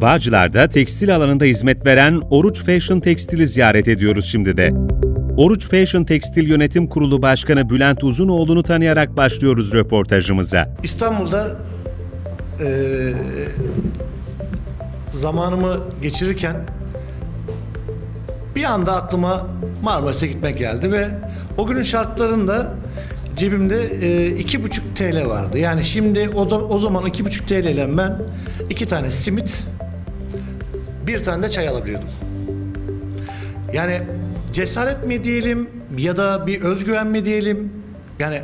Bağcılar'da tekstil alanında hizmet veren Oruç Fashion Tekstil'i ziyaret ediyoruz şimdi de. Oruç Fashion Tekstil Yönetim Kurulu Başkanı Bülent Uzunoğlu'nu tanıyarak başlıyoruz röportajımıza. İstanbul'da eee, zamanımı geçirirken bir anda aklıma Marmaris'e gitmek geldi ve o günün şartlarında cebimde eee, iki buçuk TL vardı. Yani şimdi o, da, o zaman iki buçuk TL ile ben iki tane simit bir tane de çay alabiliyordum. Yani cesaret mi diyelim ya da bir özgüven mi diyelim? Yani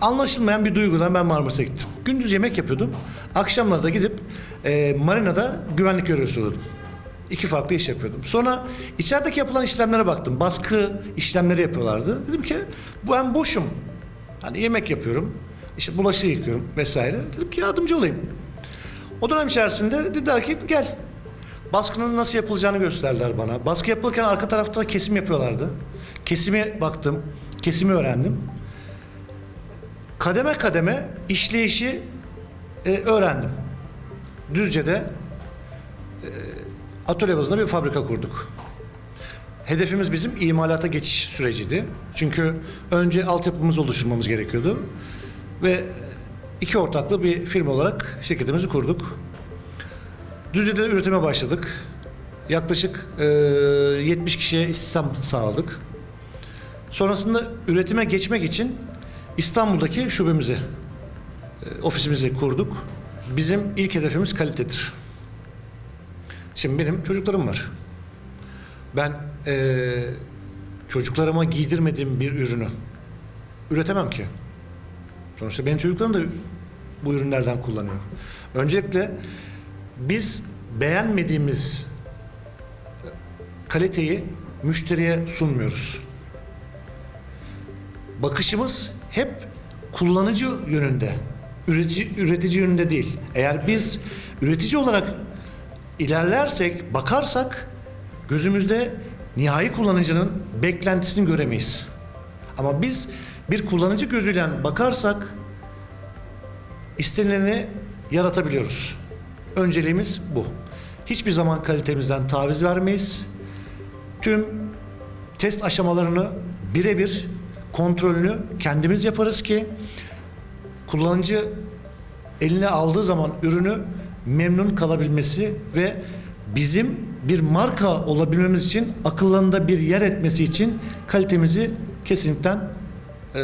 anlaşılmayan bir duyguyla ben Marmaris'e gittim. Gündüz yemek yapıyordum. Akşamları da gidip e, marinada güvenlik görevlisi oluyordum. İki farklı iş yapıyordum. Sonra içerideki yapılan işlemlere baktım. Baskı işlemleri yapıyorlardı. Dedim ki ben boşum. Hani yemek yapıyorum. işte bulaşığı yıkıyorum vesaire. Dedim ki yardımcı olayım. O dönem içerisinde dediler ki gel. Baskının nasıl yapılacağını gösterdiler bana. Baskı yapılırken arka tarafta da kesim yapıyorlardı. Kesime baktım, kesimi öğrendim. Kademe kademe işleyişi e, öğrendim. Düzce'de e, atölye bazında bir fabrika kurduk. Hedefimiz bizim imalata geçiş süreciydi. Çünkü önce altyapımızı oluşturmamız gerekiyordu. Ve iki ortaklı bir firma olarak şirketimizi kurduk. Düzce'de üretime başladık. Yaklaşık e, 70 kişiye istihdam sağladık. Sonrasında üretime geçmek için İstanbul'daki şubemizi, e, ofisimizi kurduk. Bizim ilk hedefimiz kalitedir. Şimdi benim çocuklarım var. Ben e, çocuklarıma giydirmediğim bir ürünü üretemem ki. Sonuçta benim çocuklarım da bu ürünlerden kullanıyor. Öncelikle biz beğenmediğimiz kaliteyi müşteriye sunmuyoruz. Bakışımız hep kullanıcı yönünde, üretici, üretici yönünde değil. Eğer biz üretici olarak ilerlersek, bakarsak gözümüzde nihai kullanıcının beklentisini göremeyiz. Ama biz bir kullanıcı gözüyle bakarsak istenileni yaratabiliyoruz. Önceliğimiz bu. Hiçbir zaman kalitemizden taviz vermeyiz. Tüm test aşamalarını birebir kontrolünü kendimiz yaparız ki kullanıcı eline aldığı zaman ürünü memnun kalabilmesi ve bizim bir marka olabilmemiz için akıllarında bir yer etmesi için kalitemizi kesinlikle eee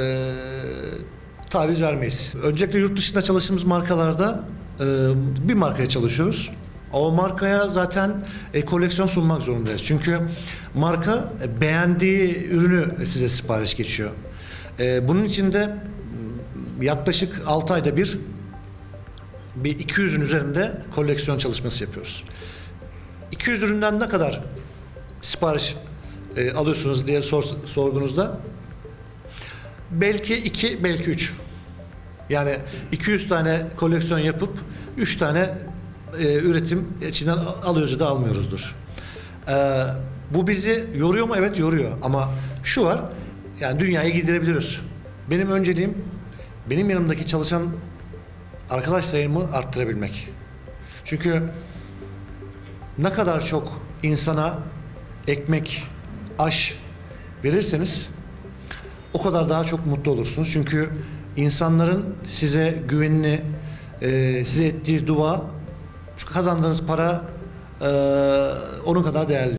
taviz vermeyiz. Öncelikle yurt dışında çalıştığımız markalarda e, bir markaya çalışıyoruz. O markaya zaten e, koleksiyon sunmak zorundayız. Çünkü marka e, beğendiği ürünü size sipariş geçiyor. E, bunun için de yaklaşık 6 ayda bir bir 200'ün üzerinde koleksiyon çalışması yapıyoruz. 200 üründen ne kadar sipariş e, alıyorsunuz diye sor, sorduğunuzda belki 2 belki 3. Yani 200 tane koleksiyon yapıp 3 tane e, üretim içinden alıyoruz da almıyoruzdur. E, bu bizi yoruyor mu? Evet yoruyor. Ama şu var, yani dünyayı giderebiliyoruz. Benim önceliğim benim yanımdaki çalışan arkadaş sayımı arttırabilmek. Çünkü ne kadar çok insana ekmek, aş verirseniz o kadar daha çok mutlu olursunuz. Çünkü insanların size güvenini, e, size ettiği dua, kazandığınız para e, onun kadar değerli.